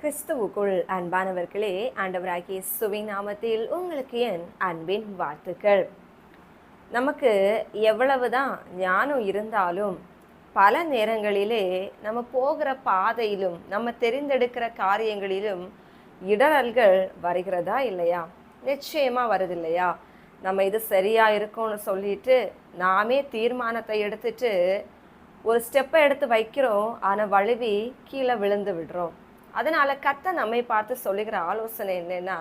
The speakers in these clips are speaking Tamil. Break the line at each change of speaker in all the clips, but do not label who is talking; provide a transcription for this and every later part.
கிறிஸ்துவுக்குள் அன்பானவர்களே ஆண்டவராகிய சுவை நாமத்தில் உங்களுக்கு என் அன்பின் வாழ்த்துக்கள். நமக்கு எவ்வளவுதான் ஞானம் இருந்தாலும் பல நேரங்களிலே நம்ம போகிற பாதையிலும் நம்ம தெரிந்தெடுக்கிற காரியங்களிலும் இடரல்கள் வருகிறதா இல்லையா? நிச்சயமா வருது இல்லையா நம்ம இது சரியா இருக்கும்னு சொல்லிட்டு நாமே தீர்மானத்தை எடுத்துட்டு ஒரு ஸ்டெப்பை எடுத்து வைக்கிறோம் ஆனால் வழுவி கீழே விழுந்து விடுறோம். அதனால் கத்த நம்மை பார்த்து சொல்லுகிற ஆலோசனை என்னென்னா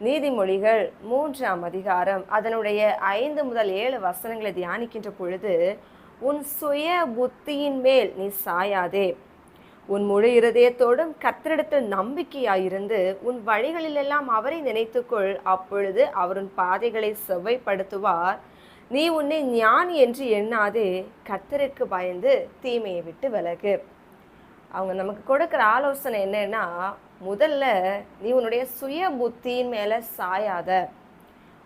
நீதிமொழிகள் மூன்றாம் அதிகாரம் அதனுடைய ஐந்து முதல் ஏழு வசனங்களை தியானிக்கின்ற பொழுது உன் சுய புத்தியின் மேல் நீ சாயாதே. உன் முழு இருதயத்தோடும் கத்தரிடத்தில் நம்பிக்கையாயிருந்து உன் வழிகளிலெல்லாம் அவரை நினைத்துக்கொள். அப்பொழுது அவரின் பாதைகளை செவ்வைப்படுத்துவார். நீ உன்னை ஞானி என்று எண்ணாதே. கத்தருக்கு பயந்து தீமையை விட்டு விலகு. அவங்க நமக்கு கொடுக்குற ஆலோசனை என்னன்னா முதல்ல நீ உன்னுடைய சுய புத்தியின் மேலே சாயாத.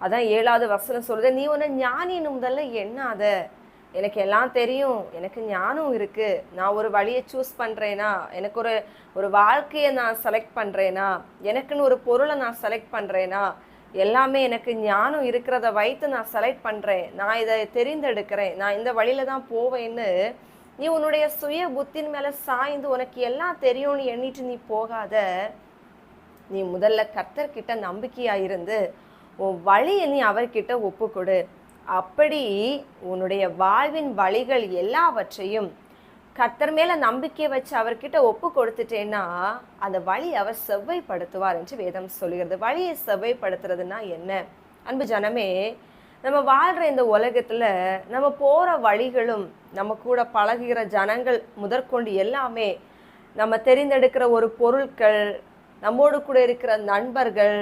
அதான் ஏழாவது வசனம் சொல்லுது. நீ உன்னை ஞானின்னு முதல்ல எண்ணாத. எனக்கு எல்லாம் தெரியும். எனக்கு ஞானம் இருக்குது நான் ஒரு வழியை சூஸ் பண்ணுறேனா எனக்கு ஒரு ஒரு வாழ்க்கையை நான் செலக்ட் பண்ணுறேனா எனக்குன்னு ஒரு பொருளை நான் செலக்ட் பண்ணுறேனா எல்லாமே எனக்கு ஞானம் இருக்கிறத வைத்து நான் செலக்ட் பண்ணுறேன் நான் இதை தெரிந்தெடுக்கிறேன். நான் இந்த வழியில தான் போவேன்னு நீ உன்னுடைய சுய புத்தின் மேல சாய்ந்து உனக்கு எல்லாம் தெரியும்னு எண்ணிட்டு நீ போகாத. நீ முதல்ல கர்த்தர்கிட்ட நம்பிக்கையா இருந்து உன் வழியை நீ அவர்கிட்ட ஒப்பு கொடு அப்படி உன்னுடைய வாழ்வின் வழிகள் எல்லாவற்றையும் கர்த்தர் மேல நம்பிக்கையை வச்சு அவர்கிட்ட ஒப்பு கொடுத்துட்டேன்னா அந்த வழி அவர் செவ்வைப்படுத்துவார் என்று வேதம் சொல்கிறது வழியை செவ்வைப்படுத்துறதுன்னா என்ன? அன்பு ஜனமே நம்ம வாழ்கிற இந்த உலகத்தில் நம்ம போகிற வழிகளும் நம்ம கூட பழகுகிற ஜனங்கள் முதற்கொண்டு எல்லாமே நம்ம தெரிந்தெடுக்கிற ஒரு பொருட்கள் நம்மோடு கூட இருக்கிற நண்பர்கள்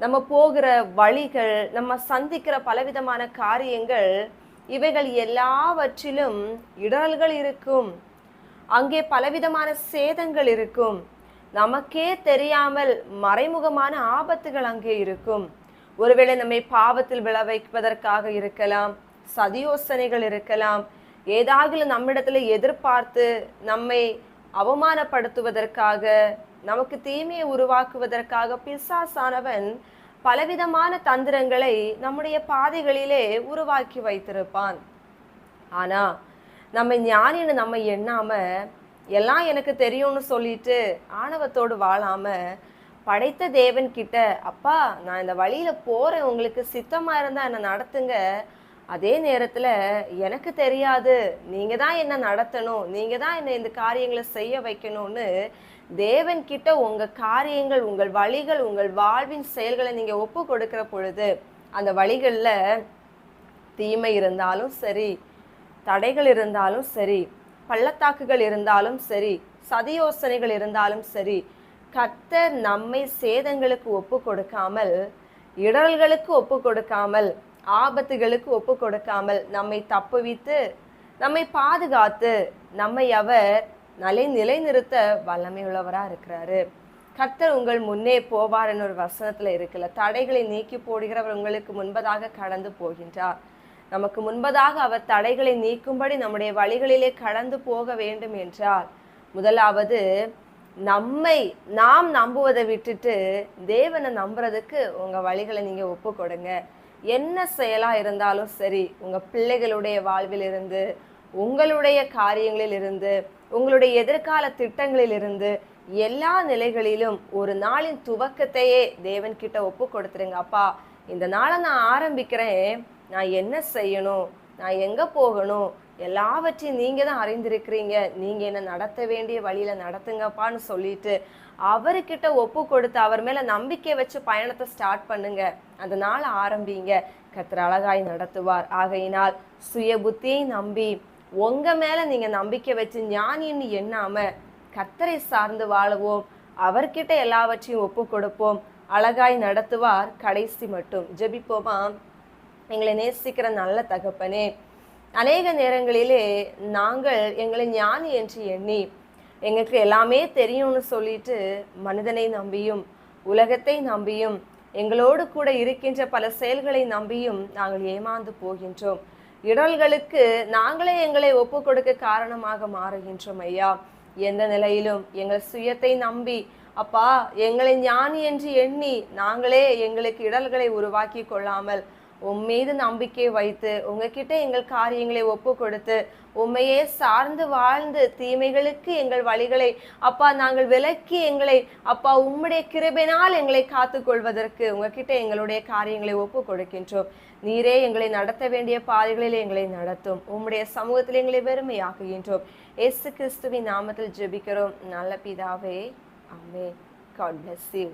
நம்ம போகிற வழிகள் நம்ம சந்திக்கிற பலவிதமான காரியங்கள் இவைகள் எல்லாவற்றிலும் இடரல்கள் இருக்கும். அங்கே பலவிதமான சேதங்கள் இருக்கும். நமக்கே தெரியாமல் மறைமுகமான ஆபத்துகள் அங்கே இருக்கும். ஒருவேளை நம்மை பாவத்தில் விழ வைப்பதற்காக இருக்கலாம் சதியோசனைகள் இருக்கலாம் ஏதாவது நம்மிடத்துல எதிர்பார்த்து நம்மை அவமானப்படுத்துவதற்காக நமக்கு தீமையை உருவாக்குவதற்காக பிசாசானவன் பலவிதமான தந்திரங்களை நம்முடைய பாதைகளிலே உருவாக்கி வைத்திருப்பான். ஆனா நம்ம ஞானின்னு நம்ம எண்ணாம எல்லாம் எனக்கு தெரியும்னு சொல்லிட்டு ஆணவத்தோடு வாழாம படைத்த தேவன் கிட்ட அப்பா நான் இந்த வழியில் போகிறேன் உங்களுக்கு சித்தமாக இருந்தால் என்னை நடத்துங்க? அதே நேரத்தில் எனக்கு தெரியாது. நீங்கள் தான் என்னை நடத்தணும். நீங்கள் தான் என்னை இந்த காரியங்களை செய்ய வைக்கணும்னு தேவன் கிட்ட உங்கள் காரியங்கள் உங்கள் வழிகள் உங்கள் வாழ்வின் செயல்களை நீங்கள் ஒப்பு கொடுக்குற பொழுது அந்த வழிகளில் தீமை இருந்தாலும் சரி தடைகள் இருந்தாலும் சரி பள்ளத்தாக்குகள் இருந்தாலும் சரி சதியோசனைகள் இருந்தாலும் சரி கர்த்தர் நம்மை சேதங்களுக்கு ஒப்பு கொடுக்காமல் இடர்களுக்கு ஒப்பு கொடுக்காமல் ஆபத்துகளுக்கு ஒப்பு கொடுக்காமல் நம்மை தப்புவித்து நம்மை பாதுகாத்து நம்மை அவர் நிலை நிலைநிறுத்த வல்லமை உள்ளவராக இருக்கிறாரு. கர்த்தர் உங்கள் முன்னே போவார்னு ஒரு வசனத்தில் இருக்குல்ல தடைகளை நீக்கி போடுகிறவர் உங்களுக்கு முன்பதாக கடந்து போகின்றார். நமக்கு முன்பதாக அவர் தடைகளை நீக்கும்படி நம்முடைய வழிகளிலே கடந்து போக வேண்டும் என்றால் முதலாவது நம்மை நாம் நம்புவதை விட்டுட்டு தேவனை நம்புறதுக்கு உங்கள் வழிகளை நீங்கள் ஒப்பு கொடுங்க. என்ன செயலாக இருந்தாலும் சரி உங்கள் பிள்ளைகளுடைய வாழ்வில் இருந்து உங்களுடைய காரியங்களில் இருந்து உங்களுடைய எதிர்கால திட்டங்களில் இருந்து எல்லா நிலைகளிலும் ஒரு நாளின் துவக்கத்தையே தேவன்கிட்ட ஒப்பு கொடுத்துருங்க. அப்பா இந்த நாளை நான் ஆரம்பிக்கிறேன். நான் என்ன செய்யணும்? நான் எங்கே போகணும்? எல்லாவற்றையும் நீங்க தான் அறிந்திருக்கிறீங்க. நீங்க என்ன நடத்த வேண்டிய வழியில நடத்துங்கப்பான்னு சொல்லிட்டு அவர்கிட்ட ஒப்பு கொடுத்து அவர் மேல நம்பிக்கை வச்சு பயணத்தை ஸ்டார்ட் பண்ணுங்க. அந்த நாளை ஆரம்பிங்க. கர்த்தர் அழகாய் நடத்துவார். ஆகையினால் சுய புத்தியை நம்பி உங்க மேல நீங்க நம்பிக்கை வச்சு ஞானின்னு எண்ணாம கத்தரை சார்ந்து வாழுவோம். அவர்கிட்ட எல்லாவற்றையும் ஒப்பு கொடுப்போம். அழகாய் நடத்துவார் கடைசி மட்டும். ஜெபிப்போமா? எங்களை நேசிக்கிற நல்ல தகப்பனே அநேக நேரங்களிலே நாங்கள் எங்களை ஞானி என்று எண்ணி எங்களுக்கு எல்லாமே தெரியும்னு சொல்லிட்டு மனிதனை நம்பியும் உலகத்தை நம்பியும் எங்களோடு கூட இருக்கின்ற பல செயல்களை நம்பியும் நாங்கள் ஏமாந்து போகின்றோம். இடல்களுக்கு நாங்களே எங்களை ஒப்பு கொடுக்க காரணமாக மாறுகின்றோம் ஐயா. எந்த நிலையிலும் எங்கள் சுயத்தை நம்பி அப்பா எங்களை ஞானி என்று எண்ணி நாங்களே எங்களுக்கு இடர்களை உருவாக்கி கொள்ளாமல் உம் மீது நம்பிக்கை வைத்து உங்ககிட்ட எங்கள் காரியங்களை ஒப்பு கொடுத்து உண்மையே சார்ந்து வாழ்ந்து தீமைகளுக்கு எங்கள் வழிகளை அப்பா நாங்கள் விலக்கி எங்களை அப்பா உம்முடைய கிருபினால் எங்களை காத்துக்கொள்வதற்கு உங்ககிட்ட எங்களுடைய காரியங்களை ஒப்பு கொடுக்கின்றோம் நீரே எங்களை நடத்த வேண்டிய பாதைகளில் எங்களை நடத்தும். உம்முடைய சமூகத்தில் எங்களை வெறுமையாக்குகின்றோம். ஏசு கிறிஸ்துவின் நாமத்தில் ஜெபிக்கிறோம். நல்ல பிதாவே அமே காட் பிளஸ் யூ